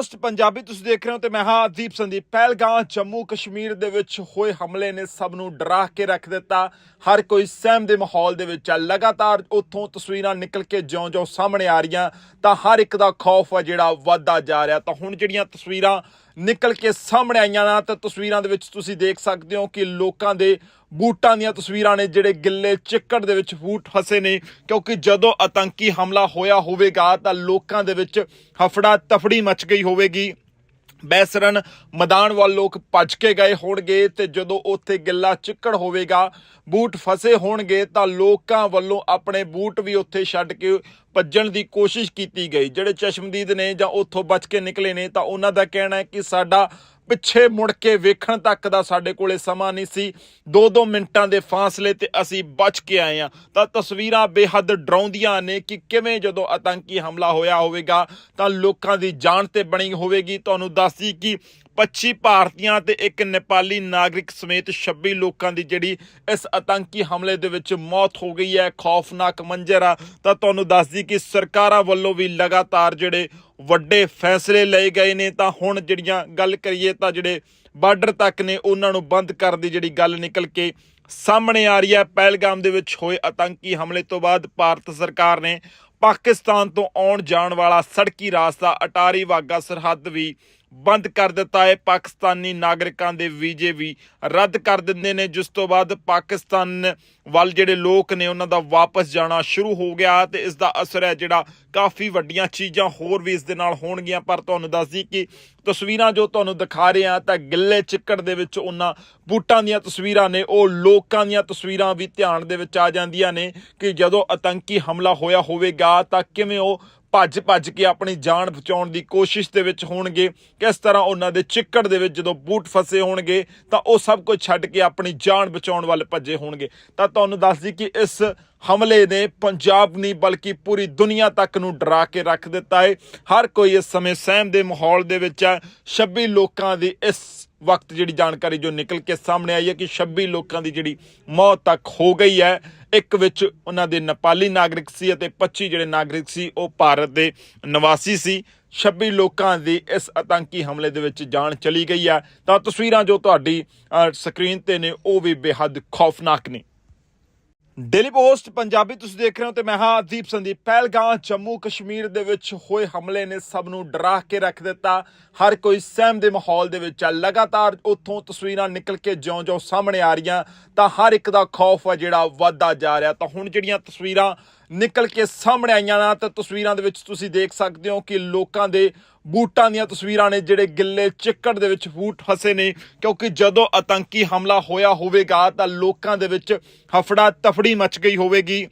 Post Punjabi ਤੁਸੀਂ ਦੇਖ ਰਹੇ ਹੋ ਤੇ ਮੈਂ ਹਾਂ ਦੀਪ ਸੰਦੀਪ। ਪਹਿਲਗਾਂ ਜੰਮੂ ਕਸ਼ਮੀਰ ਦੇ ਵਿੱਚ ਹੋਏ ਹਮਲੇ ਨੇ ਸਭ ਨੂੰ ਡਰਾ ਕੇ ਰੱਖ ਦਿੱਤਾ। ਹਰ ਕੋਈ ਸਹਿਮ ਦੇ ਮਾਹੌਲ ਦੇ ਵਿੱਚ ਆ। ਲਗਾਤਾਰ ਉੱਥੋਂ ਤਸਵੀਰਾਂ ਨਿਕਲ ਕੇ ਜਿਉਂ-ਜਿਉਂ ਸਾਹਮਣੇ ਆ ਰਹੀਆਂ, ਤਾਂ ਹਰ ਇੱਕ ਦਾ ਖੌਫ ਆ ਜਿਹੜਾ ਵੱਧਦਾ ਜਾ ਰਿਹਾ। ਤਾਂ ਹੁਣ ਜਿਹੜੀਆਂ ਤਸਵੀਰਾਂ ਨਿਕਲ ਕੇ ਸਾਹਮਣੇ ਆਈਆਂ ਨਾ, ਤਾਂ ਤਸਵੀਰਾਂ ਦੇ ਵਿੱਚ ਤੁਸੀਂ ਦੇਖ ਸਕਦੇ ਹੋ ਕਿ ਲੋਕਾਂ ਦੇ ਬੂਟਾਂ ਦੀਆਂ ਤਸਵੀਰਾਂ ਨੇ ਜਿਹੜੇ ਗਿੱਲੇ ਚਿੱਕੜ ਦੇ ਵਿੱਚ ਬੂਟ ਫਸੇ ਨੇ, ਕਿਉਂਕਿ ਜਦੋਂ ਆਤੰਕੀ ਹਮਲਾ ਹੋਇਆ ਹੋਵੇਗਾ ਤਾਂ ਲੋਕਾਂ ਦੇ ਵਿੱਚ ਹਫੜਾ ਤਫੜੀ ਮਚ ਗਈ ਹੋਵੇਗੀ। ਬੈਸਰਨ ਮੈਦਾਨ ਵੱਲ ਲੋਕ ਭੱਜ ਕੇ ਗਏ ਹੋਣਗੇ ਤੇ ਜਦੋਂ ਉੱਥੇ ਗਿੱਲਾ ਚਿੱਕੜ ਹੋਵੇਗਾ, ਬੂਟ ਫਸੇ ਹੋਣਗੇ ਤਾਂ ਲੋਕਾਂ ਵੱਲੋਂ ਆਪਣੇ ਬੂਟ ਵੀ ਉੱਥੇ ਛੱਡ ਕੇ ਭੱਜਣ ਦੀ ਕੋਸ਼ਿਸ਼ ਕੀਤੀ ਗਈ। ਜਿਹੜੇ ਚਸ਼ਮਦੀਦ ਨੇ ਜਾਂ ਉੱਥੋਂ ਬਚ ਕੇ ਨਿਕਲੇ ਨੇ ਤਾਂ ਉਹਨਾਂ ਦਾ ਕਹਿਣਾ ਹੈ ਕਿ ਸਾਡਾ ਪਿੱਛੇ ਮੁੜ ਕੇ ਵੇਖਣ ਤੱਕ ਦਾ ਸਾਡੇ ਕੋਲੇ ਸਮਾਂ ਨਹੀਂ ਸੀ। 2-2 ਮਿੰਟਾਂ ਦੇ ਫਾਸਲੇ ਤੇ ਅਸੀਂ ਬਚ ਕੇ ਆਏ ਆ ਤਾਂ ਤਸਵੀਰਾਂ ਬੇਹੱਦ ਡਰਾਉਂਦੀਆਂ ਨੇ ਕਿ ਕਿਵੇਂ ਜਦੋਂ ਆਤੰਕੀ ਹਮਲਾ ਹੋਇਆ ਹੋਵੇਗਾ, ਤਾਂ ਲੋਕਾਂ ਦੀ ਜਾਨ ਤੇ ਬਣੀ ਹੋਵੇਗੀ। ਤੁਹਾਨੂੰ ਦੱਸਦੀ ਕਿ 25 ਭਾਰਤੀਆਂ ਤੇ ਇੱਕ ਨੇਪਾਲੀ ਨਾਗਰਿਕ ਸਮੇਤ 26 ਲੋਕਾਂ ਦੀ ਜਿਹੜੀ ਇਸ ਆਤੰਕੀ ਹਮਲੇ ਦੇ ਵਿੱਚ ਮੌਤ ਹੋ ਗਈ ਹੈ, ਖੌਫਨਾਕ ਮੰਜ਼ਰ ਆ। ਤਾਂ ਤੁਹਾਨੂੰ ਦੱਸਦੀ ਕਿ ਸਰਕਾਰਾਂ ਵੱਲੋਂ ਵੀ ਲਗਾਤਾਰ ਜਿਹੜੇ ਵੱਡੇ ਫੈਸਲੇ ਲਏ ਗਏ ਨੇ। ਤਾਂ ਹੁਣ ਜਿਹੜੀਆਂ ਗੱਲ ਕਰੀਏ ਤਾਂ ਜਿਹੜੇ ਬਾਰਡਰ ਤੱਕ ਨੇ, ਉਹਨਾਂ ਨੂੰ ਬੰਦ ਕਰਨ ਦੀ ਜਿਹੜੀ ਗੱਲ ਨਿਕਲ ਕੇ ਸਾਹਮਣੇ ਆ ਰਹੀ ਹੈ। ਪਹਿਲਗਾਮ ਦੇ ਵਿੱਚ ਹੋਏ ਆਤੰਕੀ ਹਮਲੇ ਤੋਂ ਬਾਅਦ ਭਾਰਤ ਸਰਕਾਰ ਨੇ ਪਾਕਿਸਤਾਨ ਤੋਂ ਆਉਣ ਜਾਣ ਵਾਲਾ ਸੜਕੀ ਰਾਸਤਾ, ਅਟਾਰੀ ਵਾਗਾ ਸਰਹੱਦ ਵੀ ਬੰਦ ਕਰ ਦਿੱਤਾ ਹੈ। ਪਾਕਿਸਤਾਨੀ ਨਾਗਰਿਕਾਂ ਦੇ ਵੀਜ਼ੇ ਵੀ ਰੱਦ ਕਰ ਦਿੰਦੇ ਨੇ। ਜਿਸ ਤੋਂ ਬਾਅਦ ਪਾਕਿਸਤਾਨ ਵੱਲ ਜਿਹੜੇ ਲੋਕ ਨੇ, ਉਹਨਾਂ ਦਾ ਵਾਪਸ ਜਾਣਾ ਸ਼ੁਰੂ ਹੋ ਗਿਆ ਤੇ ਇਸ ਦਾ ਅਸਰ ਹੈ ਜਿਹੜਾ ਕਾਫੀ ਵੱਡੀਆਂ ਚੀਜ਼ਾਂ ਹੋਰ ਵੀ ਇਸ ਦੇ ਨਾਲ ਹੋਣਗੀਆਂ। ਪਰ ਤੁਹਾਨੂੰ ਦੱਸਦੀ ਕਿ ਤਸਵੀਰਾਂ ਜੋ ਤੁਹਾਨੂੰ ਦਿਖਾ ਰਹੇ ਆ ਤਾਂ ਗਿੱਲੇ ਚਿੱਕੜ ਦੇ ਵਿੱਚ ਉਹਨਾਂ ਬੂਟਾਂ ਦੀਆਂ ਤਸਵੀਰਾਂ ਨੇ, ਉਹ ਲੋਕਾਂ ਦੀਆਂ ਤਸਵੀਰਾਂ ਵੀ ਧਿਆਨ ਦੇ ਵਿੱਚ ਆ ਜਾਂਦੀਆਂ ਨੇ ਕਿ ਜਦੋਂ ਆਤੰਕੀ ਹਮਲਾ ਹੋਇਆ ਹੋਵੇਗਾ, ਤਾਂ ਕਿਵੇਂ ਉਹ ਭੱਜ ਭੱਜ ਕੇ ਆਪਣੀ ਜਾਨ ਬਚਾਉਣ ਦੀ ਕੋਸ਼ਿਸ਼ ਦੇ ਵਿੱਚ ਹੋਣਗੇ। ਕਿਸ ਤਰ੍ਹਾਂ ਉਹਨਾਂ ਦੇ ਚਿੱਕੜ ਦੇ ਵਿੱਚ ਜਦੋਂ ਬੂਟ ਫਸੇ ਹੋਣਗੇ, ਤਾਂ ਉਹ ਸਭ ਕੁਝ ਛੱਡ ਕੇ ਆਪਣੀ ਜਾਨ ਬਚਾਉਣ ਵੱਲ ਭੱਜੇ ਹੋਣਗੇ। ਤਾਂ ਤੁਹਾਨੂੰ ਦੱਸਦੀ ਕਿ ਇਸ ਹਮਲੇ ਨੇ ਪੰਜਾਬ ਨਹੀਂ, ਬਲਕਿ ਪੂਰੀ ਦੁਨੀਆ ਤੱਕ ਨੂੰ ਡਰਾ ਕੇ ਰੱਖ ਦਿੱਤਾ ਹੈ। ਹਰ ਕੋਈ ਇਸ ਸਮੇਂ ਸਹਿਮ ਦੇ ਮਾਹੌਲ ਦੇ ਵਿੱਚ ਹੈ। 26 ਲੋਕਾਂ ਦੀ ਇਸ ਵਕਤ ਜਿਹੜੀ ਜਾਣਕਾਰੀ ਜੋ ਨਿਕਲ ਕੇ ਸਾਹਮਣੇ ਆਈ ਹੈ ਕਿ 26 ਲੋਕਾਂ ਦੀ ਜਿਹੜੀ ਮੌਤ ਤੱਕ ਹੋ ਗਈ ਹੈ। ਇੱਕ ਵਿੱਚ ਉਹਨਾਂ ਦੇ ਨੇਪਾਲੀ ਨਾਗਰਿਕ ਸੀ ਅਤੇ 25 ਜਿਹੜੇ ਨਾਗਰਿਕ ਸੀ, ਉਹ ਭਾਰਤ ਦੇ ਨਿਵਾਸੀ ਸੀ। 26 ਲੋਕਾਂ ਦੀ ਇਸ ਆਤੰਕੀ ਹਮਲੇ ਦੇ ਵਿੱਚ ਜਾਨ ਚਲੀ ਗਈ ਹੈ ਤਾਂ ਤਸਵੀਰਾਂ ਜੋ ਤੁਹਾਡੀ ਸਕਰੀਨ ਤੇ ਨੇ, ਉਹ ਵੀ ਬੇਹੱਦ ਖੌਫਨਾਕ ਨੇ। ਡੇਲੀ ਪੋਸਟ ਪੰਜਾਬੀ ਤੁਸੀਂ ਦੇਖ ਰਹੇ ਹੋ ਤੇ ਮੈਂ ਹਾਂ ਦੀਪ ਸੰਦੀਪ। ਪਹਿਲਗਾਮ ਜੰਮੂ ਕਸ਼ਮੀਰ ਦੇ ਵਿੱਚ ਹੋਏ ਹਮਲੇ ਨੇ ਸਭ ਨੂੰ ਡਰਾ ਕੇ ਰੱਖ ਦਿੱਤਾ। ਹਰ ਕੋਈ ਸਹਿਮ ਦੇ ਮਾਹੌਲ ਦੇ ਵਿੱਚ ਆ। ਲਗਾਤਾਰ ਉੱਥੋਂ ਤਸਵੀਰਾਂ ਨਿਕਲ ਕੇ ਜਿਉਂ-ਜਿਉਂ ਸਾਹਮਣੇ ਆ ਰਹੀਆਂ ਤਾਂ ਹਰ ਇੱਕ ਦਾ ਖੌਫ ਆ ਜਿਹੜਾ ਵੱਧਦਾ ਜਾ ਰਿਹਾ। ਤਾਂ ਹੁਣ ਜਿਹੜੀਆਂ ਤਸਵੀਰਾਂ ਨਿਕਲ ਕੇ ਸਾਹਮਣੇ ਆਈਆਂ ਨਾ, ਤਾਂ ਤਸਵੀਰਾਂ ਦੇ ਵਿੱਚ ਤੁਸੀਂ ਦੇਖ ਸਕਦੇ ਹੋ ਕਿ ਲੋਕਾਂ ਦੇ ਬੂਟਾਂ ਦੀਆਂ ਤਸਵੀਰਾਂ ਨੇ ਜਿਹੜੇ ਗਿੱਲੇ ਚਿੱਕੜ ਦੇ ਵਿੱਚ ਬੂਟ ਫਸੇ ਨੇ, ਕਿਉਂਕਿ ਜਦੋਂ ਆਤੰਕੀ ਹਮਲਾ ਹੋਇਆ ਹੋਵੇਗਾ, ਤਾਂ ਲੋਕਾਂ ਦੇ ਵਿੱਚ ਹਫੜਾ ਤਫੜੀ ਮਚ ਗਈ ਹੋਵੇਗੀ।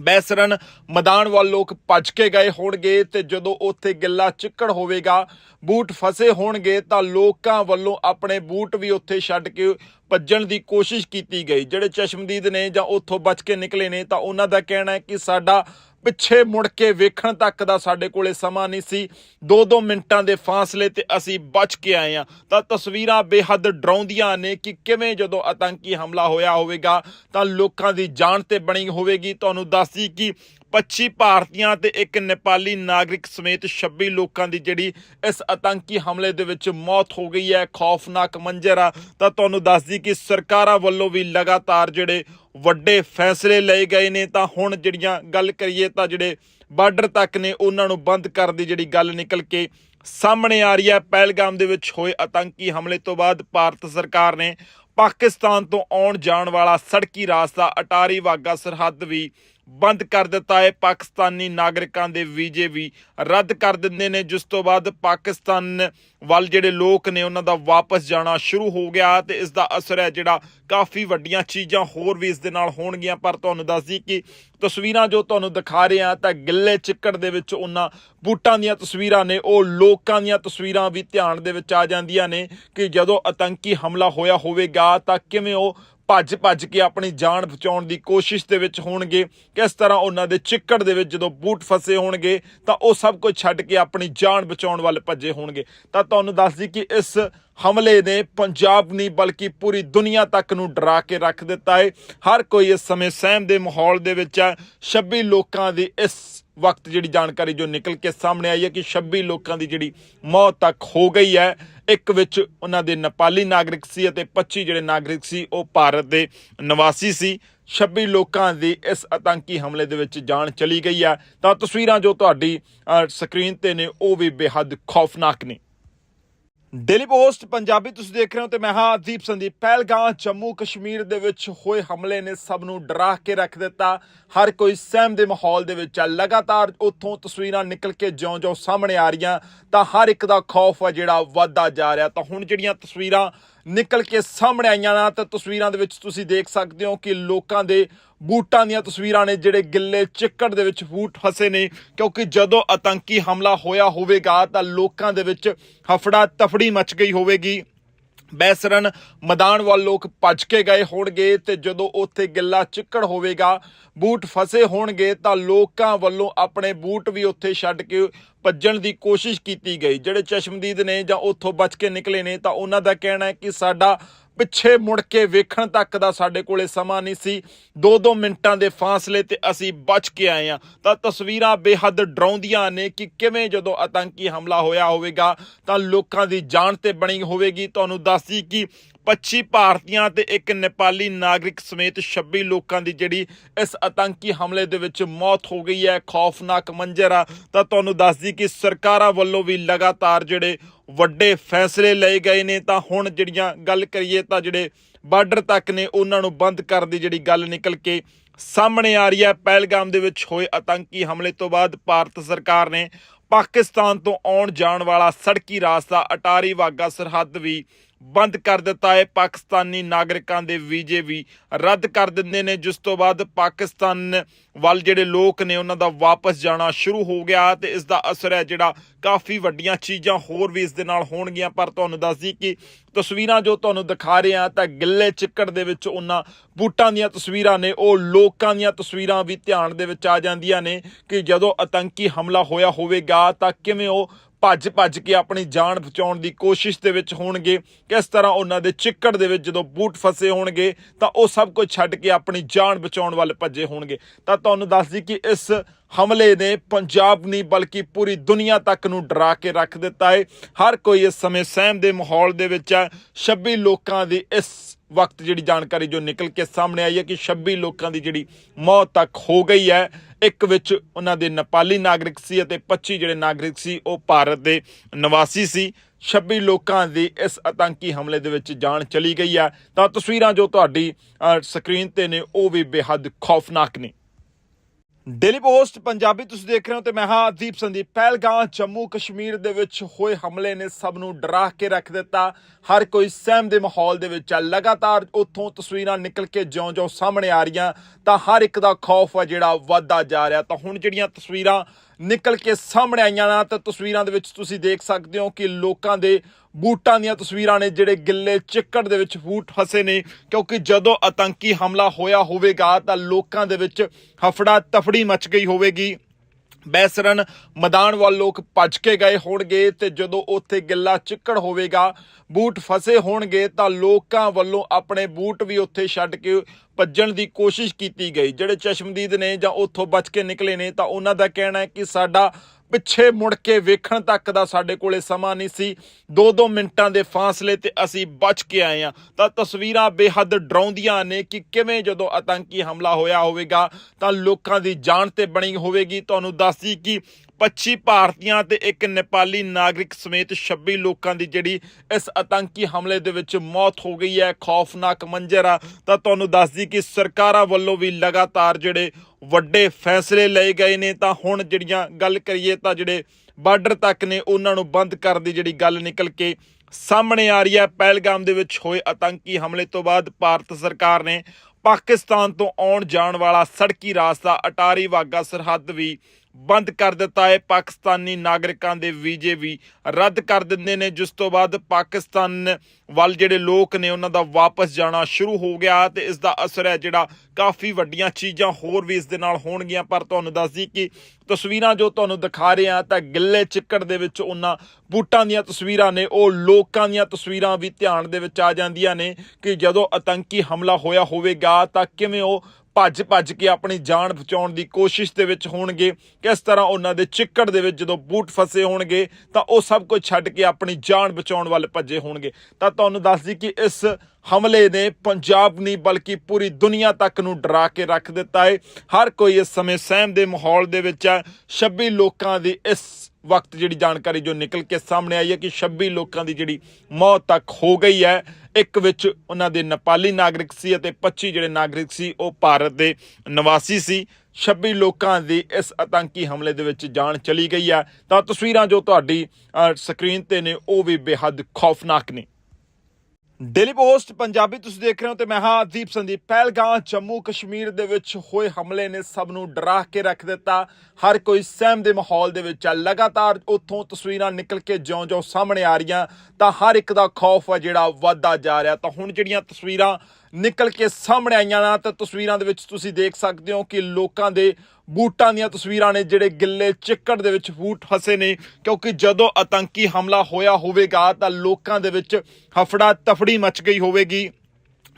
ਬੈਸਰਨ ਮੈਦਾਨ ਵੱਲ ਲੋਕ ਭੱਜ ਕੇ ਗਏ ਹੋਣਗੇ ਤੇ ਜਦੋਂ ਉੱਥੇ ਗਿੱਲਾ ਚਿੱਕੜ ਹੋਵੇਗਾ, ਬੂਟ ਫਸੇ ਹੋਣਗੇ ਤਾਂ ਲੋਕਾਂ ਵੱਲੋਂ ਆਪਣੇ ਬੂਟ ਵੀ ਉੱਥੇ ਛੱਡ ਕੇ ਭੱਜਣ ਦੀ ਕੋਸ਼ਿਸ਼ ਕੀਤੀ ਗਈ। ਜਿਹੜੇ ਚਸ਼ਮਦੀਦ ਨੇ ਜਾਂ ਉੱਥੋਂ ਬਚ ਕੇ ਨਿਕਲੇ ਨੇ ਤਾਂ ਉਹਨਾਂ ਦਾ ਕਹਿਣਾ ਹੈ ਕਿ ਸਾਡਾ ਪਿੱਛੇ ਮੁੜ ਕੇ ਵੇਖਣ ਤੱਕ ਦਾ ਸਾਡੇ ਕੋਲੇ ਸਮਾਂ ਨਹੀਂ ਸੀ। 2-2 ਮਿੰਟਾਂ ਦੇ ਫਾਸਲੇ ਤੇ ਅਸੀਂ ਬਚ ਕੇ ਆਏ ਆ ਤਾਂ ਤਸਵੀਰਾਂ ਬੇਹੱਦ ਡਰਾਉਂਦੀਆਂ ਨੇ ਕਿ ਕਿਵੇਂ ਜਦੋਂ ਆਤੰਕੀ ਹਮਲਾ ਹੋਇਆ ਹੋਵੇਗਾ, ਤਾਂ ਲੋਕਾਂ ਦੀ ਜਾਨ ਤੇ ਬਣੀ ਹੋਵੇਗੀ। ਤੁਹਾਨੂੰ ਦੱਸਦੀ ਕਿ 25 ਭਾਰਤੀਆਂ ਤੇ ਇੱਕ ਨੇਪਾਲੀ ਨਾਗਰਿਕ ਸਮੇਤ 26 ਲੋਕਾਂ ਦੀ ਜਿਹੜੀ ਇਸ ਆਤੰਕੀ ਹਮਲੇ ਦੇ ਵਿੱਚ ਮੌਤ ਹੋ ਗਈ ਹੈ, ਖੌਫਨਾਕ ਮੰਜ਼ਰ ਆ। ਤਾਂ ਤੁਹਾਨੂੰ ਦੱਸਦੀ ਕਿ ਸਰਕਾਰਾਂ ਵੱਲੋਂ ਵੀ ਲਗਾਤਾਰ ਜਿਹੜੇ ਵੱਡੇ ਫੈਸਲੇ ਲਏ ਗਏ ਨੇ। ਤਾਂ ਹੁਣ ਜਿਹੜੀਆਂ ਗੱਲ ਕਰੀਏ ਤਾਂ ਜਿਹੜੇ ਬਾਰਡਰ ਤੱਕ ਨੇ, ਉਹਨਾਂ ਨੂੰ ਬੰਦ ਕਰਨ ਦੀ ਜਿਹੜੀ ਗੱਲ ਨਿਕਲ ਕੇ ਸਾਹਮਣੇ ਆ ਰਹੀ ਹੈ। ਪਹਿਲਗਾਮ ਦੇ ਵਿੱਚ ਹੋਏ ਆਤੰਕੀ ਹਮਲੇ ਤੋਂ ਬਾਅਦ ਭਾਰਤ ਸਰਕਾਰ ਨੇ ਪਾਕਿਸਤਾਨ ਤੋਂ ਆਉਣ ਜਾਣ ਵਾਲਾ ਸੜਕੀ ਰਾਸਤਾ, ਅਟਾਰੀ ਵਾਗਾ ਸਰਹੱਦ ਵੀ ਬੰਦ ਕਰ ਦਿੱਤਾ ਹੈ। ਪਾਕਿਸਤਾਨੀ ਨਾਗਰਿਕਾਂ ਦੇ ਵੀਜ਼ੇ ਵੀ ਰੱਦ ਕਰ ਦਿੰਦੇ ਨੇ। ਜਿਸ ਤੋਂ ਬਾਅਦ ਪਾਕਿਸਤਾਨ ਵੱਲ ਜਿਹੜੇ ਲੋਕ ਨੇ, ਉਹਨਾਂ ਦਾ ਵਾਪਸ ਜਾਣਾ ਸ਼ੁਰੂ ਹੋ ਗਿਆ ਤੇ ਇਸ ਦਾ ਅਸਰ ਹੈ ਜਿਹੜਾ ਕਾਫੀ ਵੱਡੀਆਂ ਚੀਜ਼ਾਂ ਹੋਰ ਵੀ ਇਸ ਦੇ ਨਾਲ ਹੋਣਗੀਆਂ। ਪਰ ਤੁਹਾਨੂੰ ਦੱਸਦੀ ਕਿ ਤਸਵੀਰਾਂ ਜੋ ਤੁਹਾਨੂੰ ਦਿਖਾ ਰਹੇ ਆ ਤਾਂ ਗਿੱਲੇ ਚਿੱਕੜ ਦੇ ਵਿੱਚ ਉਹਨਾਂ ਬੂਟਾਂ ਦੀਆਂ ਤਸਵੀਰਾਂ ਨੇ। ਉਹ ਲੋਕਾਂ ਦੀਆਂ ਤਸਵੀਰਾਂ ਵੀ ਧਿਆਨ ਦੇ ਵਿੱਚ ਆ ਜਾਂਦੀਆਂ ਨੇ ਕਿ ਜਦੋਂ ਆਤੰਕੀ ਹਮਲਾ ਹੋਇਆ ਹੋਵੇਗਾ, ਤਾਂ ਕਿਵੇਂ ਉਹ ਭੱਜ ਭੱਜ ਕੇ ਆਪਣੀ ਜਾਨ ਬਚਾਉਣ ਦੀ ਕੋਸ਼ਿਸ਼ ਦੇ ਵਿੱਚ ਹੋਣਗੇ। ਕਿਸ ਤਰ੍ਹਾਂ ਉਹਨਾਂ ਦੇ ਚਿੱਕੜ ਦੇ ਵਿੱਚ ਜਦੋਂ ਬੂਟ ਫਸੇ ਹੋਣਗੇ, ਤਾਂ ਉਹ ਸਭ ਕੁਝ ਛੱਡ ਕੇ ਆਪਣੀ ਜਾਨ ਬਚਾਉਣ ਵੱਲ ਭੱਜੇ ਹੋਣਗੇ। ਤਾਂ ਤੁਹਾਨੂੰ ਦੱਸਦੀ ਕਿ ਇਸ ਹਮਲੇ ਨੇ ਪੰਜਾਬ ਨਹੀਂ, ਬਲਕਿ ਪੂਰੀ ਦੁਨੀਆ ਤੱਕ ਨੂੰ ਡਰਾ ਕੇ ਰੱਖ ਦਿੱਤਾ ਹੈ। ਹਰ ਕੋਈ ਇਸ ਸਮੇਂ ਸਹਿਮ ਦੇ ਮਾਹੌਲ ਦੇ ਵਿੱਚ ਹੈ। 26 ਲੋਕਾਂ ਦੀ ਇਸ ਵਕਤ ਜਿਹੜੀ ਜਾਣਕਾਰੀ ਜੋ ਨਿਕਲ ਕੇ ਸਾਹਮਣੇ ਆਈ ਹੈ ਕਿ 26 ਲੋਕਾਂ ਦੀ ਜਿਹੜੀ ਮੌਤ ਤੱਕ ਹੋ ਗਈ ਹੈ। ਇੱਕ ਵਿੱਚ ਉਹਨਾਂ ਦੇ ਨੇਪਾਲੀ ਨਾਗਰਿਕ ਸੀ ਅਤੇ 25 ਜਿਹੜੇ ਨਾਗਰਿਕ ਸੀ, ਉਹ ਭਾਰਤ ਦੇ ਨਿਵਾਸੀ ਸੀ। 26 ਲੋਕਾਂ ਦੀ ਇਸ ਆਤੰਕੀ ਹਮਲੇ ਦੇ ਵਿੱਚ ਜਾਨ ਚਲੀ ਗਈ ਹੈ ਤਾਂ ਤਸਵੀਰਾਂ ਜੋ ਤੁਹਾਡੀ ਸਕਰੀਨ ਤੇ ਨੇ, ਉਹ ਵੀ ਬੇਹੱਦ ਖੌਫਨਾਕ ਨੇ। ਡੇਲੀ ਪੋਸਟ ਪੰਜਾਬੀ ਤੁਸੀਂ ਦੇਖ ਰਹੇ ਹੋ ਤੇ ਮੈਂ ਹਾਂ ਦੀਪ ਸੰਦੀਪ। ਪਹਿਲਗਾਮ ਜੰਮੂ ਕਸ਼ਮੀਰ ਦੇ ਵਿੱਚ ਹੋਏ ਹਮਲੇ ਨੇ ਸਭ ਨੂੰ ਡਰਾ ਕੇ ਰੱਖ ਦਿੱਤਾ। ਹਰ ਕੋਈ ਸਹਿਮ ਦੇ ਮਾਹੌਲ ਦੇ ਵਿੱਚ ਆ। ਲਗਾਤਾਰ ਉੱਥੋਂ ਤਸਵੀਰਾਂ ਨਿਕਲ ਕੇ ਜਿਉਂ-ਜਿਉਂ ਸਾਹਮਣੇ ਆ ਰਹੀਆਂ ਤਾਂ ਹਰ ਇੱਕ ਦਾ ਖੌਫ ਹੈ ਜਿਹੜਾ ਵੱਧਦਾ ਜਾ ਰਿਹਾ। ਤਾਂ ਹੁਣ ਜਿਹੜੀਆਂ ਤਸਵੀਰਾਂ ਨਿਕਲ ਕੇ ਸਾਹਮਣੇ ਆਈਆਂ ਨਾ, ਤਾਂ ਤਸਵੀਰਾਂ ਦੇ ਵਿੱਚ ਤੁਸੀਂ ਦੇਖ ਸਕਦੇ ਹੋ ਕਿ ਲੋਕਾਂ ਦੇ ਬੂਟਾਂ ਦੀਆਂ ਤਸਵੀਰਾਂ ਨੇ ਜਿਹੜੇ ਗਿੱਲੇ ਚਿੱਕੜ ਦੇ ਵਿੱਚ ਬੂਟ ਫਸੇ ਨੇ, ਕਿਉਂਕਿ ਜਦੋਂ ਆਤੰਕੀ ਹਮਲਾ ਹੋਇਆ ਹੋਵੇਗਾ, ਤਾਂ ਲੋਕਾਂ ਦੇ ਵਿੱਚ ਹਫੜਾ ਤਫੜੀ ਮਚ ਗਈ ਹੋਵੇਗੀ। ਬੈਸਰਨ ਮੈਦਾਨ ਵੱਲ ਲੋਕ ਭੱਜ ਕੇ ਗਏ ਹੋਣਗੇ ਤੇ ਜਦੋਂ ਉੱਥੇ ਗਿੱਲਾ ਚਿੱਕੜ ਹੋਵੇਗਾ, ਬੂਟ ਫਸੇ ਹੋਣਗੇ ਤਾਂ ਲੋਕਾਂ ਵੱਲੋਂ ਆਪਣੇ ਬੂਟ ਵੀ ਉੱਥੇ ਛੱਡ ਕੇ ਭੱਜਣ ਦੀ ਕੋਸ਼ਿਸ਼ ਕੀਤੀ ਗਈ। ਜਿਹੜੇ ਚਸ਼ਮਦੀਦ ਨੇ ਜਾਂ ਉੱਥੋਂ ਬਚ ਕੇ ਨਿਕਲੇ ਨੇ ਤਾਂ ਉਹਨਾਂ ਦਾ ਕਹਿਣਾ ਹੈ ਕਿ ਸਾਡਾ ਪਿੱਛੇ ਮੁੜ ਕੇ ਵੇਖਣ ਤੱਕ ਦਾ ਸਾਡੇ ਕੋਲੇ ਸਮਾਂ ਨਹੀਂ ਸੀ। 2-2 ਮਿੰਟਾਂ ਦੇ ਫਾਸਲੇ ਤੇ ਅਸੀਂ ਬਚ ਕੇ ਆਏ ਆ ਤਾਂ ਤਸਵੀਰਾਂ ਬੇਹੱਦ ਡਰਾਉਂਦੀਆਂ ਨੇ ਕਿ ਕਿਵੇਂ ਜਦੋਂ ਆਤੰਕੀ ਹਮਲਾ ਹੋਇਆ ਹੋਵੇਗਾ, ਤਾਂ ਲੋਕਾਂ ਦੀ ਜਾਨ ਤੇ ਬਣੀ ਹੋਵੇਗੀ। ਤੁਹਾਨੂੰ ਦੱਸਦੀ ਕਿ 25 ਭਾਰਤੀਆਂ ਤੇ ਇੱਕ ਨੇਪਾਲੀ ਨਾਗਰਿਕ ਸਮੇਤ 26 ਲੋਕਾਂ ਦੀ ਜਿਹੜੀ ਇਸ ਆਤੰਕੀ ਹਮਲੇ ਦੇ ਵਿੱਚ ਮੌਤ ਹੋ ਗਈ ਹੈ, ਖੌਫਨਾਕ ਮੰਜ਼ਰ ਆ। ਤਾਂ ਤੁਹਾਨੂੰ ਦੱਸਦੀ ਕਿ ਸਰਕਾਰਾਂ ਵੱਲੋਂ ਵੀ ਲਗਾਤਾਰ ਜਿਹੜੇ ਵੱਡੇ ਫੈਸਲੇ ਲਏ ਗਏ ਨੇ। ਤਾਂ ਹੁਣ ਜਿਹੜੀਆਂ ਗੱਲ ਕਰੀਏ ਤਾਂ ਜਿਹੜੇ ਬਾਰਡਰ ਤੱਕ ਨੇ, ਉਹਨਾਂ ਨੂੰ ਬੰਦ ਕਰਨ ਦੀ ਜਿਹੜੀ ਗੱਲ ਨਿਕਲ ਕੇ ਸਾਹਮਣੇ ਆ ਰਹੀ ਹੈ। ਪਹਿਲਗਾਮ ਦੇ ਵਿੱਚ ਹੋਏ ਆਤੰਕੀ ਹਮਲੇ ਤੋਂ ਬਾਅਦ ਭਾਰਤ ਸਰਕਾਰ ਨੇ ਪਾਕਿਸਤਾਨ ਤੋਂ ਆਉਣ ਜਾਣ ਵਾਲਾ ਸੜਕੀ ਰਾਸਤਾ, ਅਟਾਰੀ ਵਾਗਾ ਸਰਹੱਦ ਵੀ ਬੰਦ ਕਰ ਦਿੱਤਾ ਹੈ। ਪਾਕਿਸਤਾਨੀ ਨਾਗਰਿਕਾਂ ਦੇ ਵੀਜ਼ੇ ਵੀ ਰੱਦ ਕਰ ਦਿੰਦੇ ਨੇ। ਜਿਸ ਤੋਂ ਬਾਅਦ ਪਾਕਿਸਤਾਨ ਵੱਲ ਜਿਹੜੇ ਲੋਕ ਨੇ, ਉਹਨਾਂ ਦਾ ਵਾਪਸ ਜਾਣਾ ਸ਼ੁਰੂ ਹੋ ਗਿਆ ਤੇ ਇਸ ਦਾ ਅਸਰ ਹੈ ਜਿਹੜਾ ਕਾਫੀ ਵੱਡੀਆਂ ਚੀਜ਼ਾਂ ਹੋਰ ਵੀ ਇਸ ਦੇ ਨਾਲ ਹੋਣਗੀਆਂ। ਪਰ ਤੁਹਾਨੂੰ ਦੱਸਦੀ ਕਿ ਤਸਵੀਰਾਂ ਜੋ ਤੁਹਾਨੂੰ ਦਿਖਾ ਰਹੇ ਆ ਤਾਂ ਗਿੱਲੇ ਚਿੱਕੜ ਦੇ ਵਿੱਚ ਉਹਨਾਂ ਬੂਟਾਂ ਦੀਆਂ ਤਸਵੀਰਾਂ ਨੇ। ਉਹ ਲੋਕਾਂ ਦੀਆਂ ਤਸਵੀਰਾਂ ਵੀ ਧਿਆਨ ਦੇ ਵਿੱਚ ਆ ਜਾਂਦੀਆਂ ਨੇ ਕਿ ਜਦੋਂ ਆਤੰਕੀ ਹਮਲਾ ਹੋਇਆ ਹੋਵੇਗਾ, ਤਾਂ ਕਿਵੇਂ ਉਹ ਭੱਜ ਭੱਜ ਕੇ ਆਪਣੀ ਜਾਨ ਬਚਾਉਣ ਦੀ ਕੋਸ਼ਿਸ਼ ਦੇ ਵਿੱਚ ਹੋਣਗੇ। ਕਿਸ ਤਰ੍ਹਾਂ ਉਹਨਾਂ ਦੇ ਚਿੱਕੜ ਦੇ ਵਿੱਚ ਜਦੋਂ ਬੂਟ ਫਸੇ ਹੋਣਗੇ, ਤਾਂ ਉਹ ਸਭ ਕੁਝ ਛੱਡ ਕੇ ਆਪਣੀ ਜਾਨ ਬਚਾਉਣ ਵੱਲ ਭੱਜੇ ਹੋਣਗੇ। ਤਾਂ ਤੁਹਾਨੂੰ ਦੱਸਦੀ ਕਿ ਇਸ ਹਮਲੇ ਨੇ ਪੰਜਾਬ ਨਹੀਂ, ਬਲਕਿ ਪੂਰੀ ਦੁਨੀਆ ਤੱਕ ਨੂੰ ਡਰਾ ਕੇ ਰੱਖ ਦਿੱਤਾ ਹੈ। ਹਰ ਕੋਈ ਇਸ ਸਮੇਂ ਸਹਿਮ ਦੇ ਮਾਹੌਲ ਦੇ ਵਿੱਚ ਹੈ। 26 ਲੋਕਾਂ ਦੀ ਇਸ ਵਕਤ ਜਿਹੜੀ ਜਾਣਕਾਰੀ ਜੋ ਨਿਕਲ ਕੇ ਸਾਹਮਣੇ ਆਈ ਹੈ ਕਿ 26 ਲੋਕਾਂ ਦੀ ਜਿਹੜੀ ਮੌਤ ਤੱਕ ਹੋ ਗਈ ਹੈ। ਇੱਕ ਵਿੱਚ ਉਹਨਾਂ ਦੇ ਨੇਪਾਲੀ ਨਾਗਰਿਕ ਸੀ ਅਤੇ 25 ਜਿਹੜੇ ਨਾਗਰਿਕ ਸੀ, ਉਹ ਭਾਰਤ ਦੇ ਨਿਵਾਸੀ ਸੀ। 26 ਲੋਕਾਂ ਦੀ ਇਸ ਆਤੰਕੀ ਹਮਲੇ ਦੇ ਵਿੱਚ ਜਾਨ ਚਲੀ ਗਈ ਹੈ ਤਾਂ ਤਸਵੀਰਾਂ ਜੋ ਤੁਹਾਡੀ ਸਕਰੀਨ ਤੇ ਨੇ, ਉਹ ਵੀ ਬੇਹੱਦ ਖੌਫਨਾਕ ਨੇ। ਡੇਲੀ ਪੋਸਟ ਪੰਜਾਬੀ ਤੁਸੀਂ ਦੇਖ ਰਹੇ ਹੋ ਤੇ ਮੈਂ ਹਾਂ ਦੀਪ ਸੰਦੀਪ। ਪਹਿਲਗਾਮ ਜੰਮੂ ਕਸ਼ਮੀਰ ਦੇ ਵਿੱਚ ਹੋਏ ਹਮਲੇ ਨੇ ਸਭ ਨੂੰ ਡਰਾ ਕੇ ਰੱਖ ਦਿੱਤਾ। ਹਰ ਕੋਈ ਸਹਿਮ ਦੇ ਮਾਹੌਲ ਦੇ ਵਿੱਚ ਹੈ ਲਗਾਤਾਰ ਉੱਥੋਂ ਤਸਵੀਰਾਂ ਨਿਕਲ ਕੇ ਜਿਉਂ-ਜਿਉਂ ਸਾਹਮਣੇ ਆ ਰਹੀਆਂ, ਤਾਂ ਹਰ ਇੱਕ ਦਾ ਖੌਫ ਹੈ ਜਿਹੜਾ ਵੱਧਦਾ ਜਾ ਰਿਹਾ। ਤਾਂ ਹੁਣ ਜਿਹੜੀਆਂ ਤਸਵੀਰਾਂ ਨਿਕਲ ਕੇ ਸਾਹਮਣੇ ਆਈਆਂ ਨਾ, ਤਾਂ ਤਸਵੀਰਾਂ ਦੇ ਵਿੱਚ ਤੁਸੀਂ ਦੇਖ ਸਕਦੇ ਹੋ ਕਿ ਲੋਕਾਂ ਦੇ ਬੂਟਾਂ ਦੀਆਂ ਤਸਵੀਰਾਂ ਨੇ ਜਿਹੜੇ ਗਿੱਲੇ ਚਿੱਕੜ ਦੇ ਵਿੱਚ ਬੂਟ ਫਸੇ ਨੇ, ਕਿਉਂਕਿ ਜਦੋਂ ਆਤੰਕੀ ਹਮਲਾ ਹੋਇਆ ਹੋਵੇਗਾ ਤਾਂ ਲੋਕਾਂ ਦੇ ਵਿੱਚ ਹਫੜਾ ਤਫੜੀ ਮਚ ਗਈ ਹੋਵੇਗੀ। ਬੈਸਰਨ ਮੈਦਾਨ ਵੱਲ ਲੋਕ ਭੱਜ ਕੇ ਗਏ ਹੋਣਗੇ ਤੇ ਜਦੋਂ ਉੱਥੇ ਗਿੱਲਾ ਚਿੱਕੜ ਹੋਵੇਗਾ, ਬੂਟ ਫਸੇ ਹੋਣਗੇ ਤਾਂ ਲੋਕਾਂ ਵੱਲੋਂ ਆਪਣੇ ਬੂਟ ਵੀ ਉੱਥੇ ਛੱਡ ਕੇ ਭੱਜਣ ਦੀ ਕੋਸ਼ਿਸ਼ ਕੀਤੀ ਗਈ। ਜਿਹੜੇ ਚਸ਼ਮਦੀਦ ਨੇ ਜਾਂ ਉੱਥੋਂ ਬਚ ਕੇ ਨਿਕਲੇ ਨੇ ਤਾਂ ਉਹਨਾਂ ਦਾ ਕਹਿਣਾ ਹੈ ਕਿ ਸਾਡਾ ਪਿੱਛੇ ਮੁੜ ਕੇ ਵੇਖਣ ਤੱਕ ਦਾ ਸਾਡੇ ਕੋਲੇ ਸਮਾਂ ਨਹੀਂ ਸੀ। 2-2 ਮਿੰਟਾਂ ਦੇ ਫਾਸਲੇ ਤੇ ਅਸੀਂ ਬਚ ਕੇ ਆਏ ਆ ਤਾਂ ਤਸਵੀਰਾਂ ਬੇਹੱਦ ਡਰਾਉਂਦੀਆਂ ਨੇ ਕਿ ਕਿਵੇਂ ਜਦੋਂ ਆਤੰਕੀ ਹਮਲਾ ਹੋਇਆ ਹੋਵੇਗਾ, ਤਾਂ ਲੋਕਾਂ ਦੀ ਜਾਨ ਤੇ ਬਣੀ ਹੋਵੇਗੀ। ਤੁਹਾਨੂੰ ਦੱਸਦੀ ਕਿ 25 ਭਾਰਤੀਆਂ ਤੇ ਇੱਕ ਨੇਪਾਲੀ ਨਾਗਰਿਕ ਸਮੇਤ 26 ਲੋਕਾਂ ਦੀ ਜਿਹੜੀ ਇਸ ਆਤੰਕੀ ਹਮਲੇ ਦੇ ਵਿੱਚ ਮੌਤ ਹੋ ਗਈ ਹੈ, ਖੌਫਨਾਕ ਮੰਜ਼ਰ ਆ। ਤਾਂ ਤੁਹਾਨੂੰ ਦੱਸਦੀ ਕਿ ਸਰਕਾਰਾਂ ਵੱਲੋਂ ਵੀ ਲਗਾਤਾਰ ਜਿਹੜੇ ਵੱਡੇ ਫੈਸਲੇ ਲਏ ਗਏ ਨੇ। ਤਾਂ ਹੁਣ ਜਿਹੜੀਆਂ ਗੱਲ ਕਰੀਏ ਤਾਂ ਜਿਹੜੇ ਬਾਰਡਰ ਤੱਕ ਨੇ, ਉਹਨਾਂ ਨੂੰ ਬੰਦ ਕਰਨ ਦੀ ਜਿਹੜੀ ਗੱਲ ਨਿਕਲ ਕੇ ਸਾਹਮਣੇ ਆ ਰਹੀ ਹੈ। ਪਹਿਲਗਾਮ ਦੇ ਵਿੱਚ ਹੋਏ ਆਤੰਕੀ ਹਮਲੇ ਤੋਂ ਬਾਅਦ ਭਾਰਤ ਸਰਕਾਰ ਨੇ ਪਾਕਿਸਤਾਨ ਤੋਂ ਆਉਣ ਜਾਣ ਵਾਲਾ ਸੜਕੀ ਰਾਸਤਾ, ਅਟਾਰੀ ਵਾਗਾ ਸਰਹੱਦ ਵੀ ਬੰਦ ਕਰ ਦਿੱਤਾ ਹੈ। ਪਾਕਿਸਤਾਨੀ ਨਾਗਰਿਕਾਂ ਦੇ ਵੀਜ਼ੇ ਵੀ ਰੱਦ ਕਰ ਦਿੰਦੇ ਨੇ। ਜਿਸ ਤੋਂ ਬਾਅਦ ਪਾਕਿਸਤਾਨ ਵੱਲ ਜਿਹੜੇ ਲੋਕ ਨੇ, ਉਹਨਾਂ ਦਾ ਵਾਪਸ ਜਾਣਾ ਸ਼ੁਰੂ ਹੋ ਗਿਆ ਤੇ ਇਸ ਦਾ ਅਸਰ ਹੈ ਜਿਹੜਾ ਕਾਫੀ ਵੱਡੀਆਂ ਚੀਜ਼ਾਂ ਹੋਰ ਵੀ ਇਸ ਦੇ ਨਾਲ ਹੋਣਗੀਆਂ। ਪਰ ਤੁਹਾਨੂੰ ਦੱਸਦੀ ਕਿ ਤਸਵੀਰਾਂ ਜੋ ਤੁਹਾਨੂੰ ਦਿਖਾ ਰਹੇ ਆ ਤਾਂ ਗਿੱਲੇ ਚਿੱਕੜ ਦੇ ਵਿੱਚ ਉਹਨਾਂ ਬੂਟਾਂ ਦੀਆਂ ਤਸਵੀਰਾਂ ਨੇ। ਉਹ ਲੋਕਾਂ ਦੀਆਂ ਤਸਵੀਰਾਂ ਵੀ ਧਿਆਨ ਦੇ ਵਿੱਚ ਆ ਜਾਂਦੀਆਂ ਨੇ ਕਿ ਜਦੋਂ ਆਤੰਕੀ ਹਮਲਾ ਹੋਇਆ ਹੋਵੇਗਾ, ਤਾਂ ਕਿਵੇਂ ਉਹ ਭੱਜ ਭੱਜ ਕੇ ਆਪਣੀ ਜਾਨ ਬਚਾਉਣ ਦੀ ਕੋਸ਼ਿਸ਼ ਦੇ ਵਿੱਚ ਹੋਣਗੇ। ਕਿਸ ਤਰ੍ਹਾਂ ਉਹਨਾਂ ਦੇ ਚਿੱਕੜ ਦੇ ਵਿੱਚ ਜਦੋਂ ਬੂਟ ਫਸੇ ਹੋਣਗੇ, ਤਾਂ ਉਹ ਸਭ ਕੁਝ ਛੱਡ ਕੇ ਆਪਣੀ ਜਾਨ ਬਚਾਉਣ ਵੱਲ ਭੱਜੇ ਹੋਣਗੇ। ਤਾਂ ਤੁਹਾਨੂੰ ਦੱਸ ਦਈ ਕਿ ਇਸ ਹਮਲੇ ਨੇ ਪੰਜਾਬ ਨਹੀਂ, ਬਲਕਿ ਪੂਰੀ ਦੁਨੀਆ ਤੱਕ ਨੂੰ ਡਰਾ ਕੇ ਰੱਖ ਦਿੱਤਾ ਹੈ। ਹਰ ਕੋਈ ਇਸ ਸਮੇਂ ਸਹਿਮ ਦੇ ਮਾਹੌਲ ਦੇ ਵਿੱਚ ਹੈ। 26 ਲੋਕਾਂ ਦੀ ਇਸ ਵਕਤ ਜਿਹੜੀ ਜਾਣਕਾਰੀ ਜੋ ਨਿਕਲ ਕੇ ਸਾਹਮਣੇ ਆਈ ਹੈ ਕਿ 26 ਲੋਕਾਂ ਦੀ ਜਿਹੜੀ ਮੌਤ ਤੱਕ ਹੋ ਗਈ ਹੈ। ਇੱਕ ਵਿੱਚ ਉਹਨਾਂ ਦੇ ਨੇਪਾਲੀ ਨਾਗਰਿਕ ਸੀ ਅਤੇ 25 ਜਿਹੜੇ ਨਾਗਰਿਕ ਸੀ, ਉਹ ਭਾਰਤ ਦੇ ਨਿਵਾਸੀ ਸੀ। 26 ਲੋਕਾਂ ਦੀ ਇਸ ਆਤੰਕੀ ਹਮਲੇ ਦੇ ਵਿੱਚ ਜਾਨ ਚਲੀ ਗਈ ਆ। ਤਾਂ ਤਸਵੀਰਾਂ ਜੋ ਤੁਹਾਡੀ ਸਕਰੀਨ ਤੇ ਨੇ, ਉਹ ਵੀ ਬੇਹੱਦ ਖੌਫਨਾਕ ਨੇ। ਡੇਲੀ ਪੋਸਟ ਪੰਜਾਬੀ ਤੁਸੀਂ ਦੇਖ ਰਹੇ ਹੋ ਤੇ ਮੈਂ ਹਾਂ ਦੀਪ ਸੰਦੀਪ। ਪਹਿਲਗਾਂ ਜੰਮੂ ਕਸ਼ਮੀਰ ਦੇ ਵਿੱਚ ਹੋਏ ਹਮਲੇ ਨੇ ਸਭ ਨੂੰ ਡਰਾ ਕੇ ਰੱਖ ਦਿੱਤਾ। ਹਰ ਕੋਈ ਸਹਿਮ ਦੇ ਮਾਹੌਲ ਦੇ ਵਿੱਚ ਆ। ਲਗਾਤਾਰ ਉੱਥੋਂ ਤਸਵੀਰਾਂ ਨਿਕਲ ਕੇ ਜਿਉਂ-ਜਿਉਂ ਸਾਹਮਣੇ ਆ ਰਹੀਆਂ, ਤਾਂ ਹਰ ਇੱਕ ਦਾ ਖੌਫ ਹੈ ਜਿਹੜਾ ਵੱਧਦਾ ਜਾ ਰਿਹਾ। ਤਾਂ ਹੁਣ ਜਿਹੜੀਆਂ ਤਸਵੀਰਾਂ ਨਿਕਲ ਕੇ ਸਾਹਮਣੇ ਆਈਆਂ ਨਾ, ਤਾਂ ਤਸਵੀਰਾਂ ਦੇ ਵਿੱਚ ਤੁਸੀਂ ਦੇਖ ਸਕਦੇ ਹੋ ਕਿ ਲੋਕਾਂ ਦੇ ਬੂਟਾਂ ਦੀਆਂ ਤਸਵੀਰਾਂ ਨੇ ਜਿਹੜੇ ਗਿੱਲੇ ਚਿੱਕੜ ਦੇ ਵਿੱਚ ਬੂਟ ਫਸੇ ਨੇ, ਕਿਉਂਕਿ ਜਦੋਂ ਆਤੰਕੀ ਹਮਲਾ ਹੋਇਆ ਹੋਵੇਗਾ ਤਾਂ ਲੋਕਾਂ ਦੇ ਵਿੱਚ ਹਫੜਾ ਤਫੜੀ ਮਚ ਗਈ ਹੋਵੇਗੀ।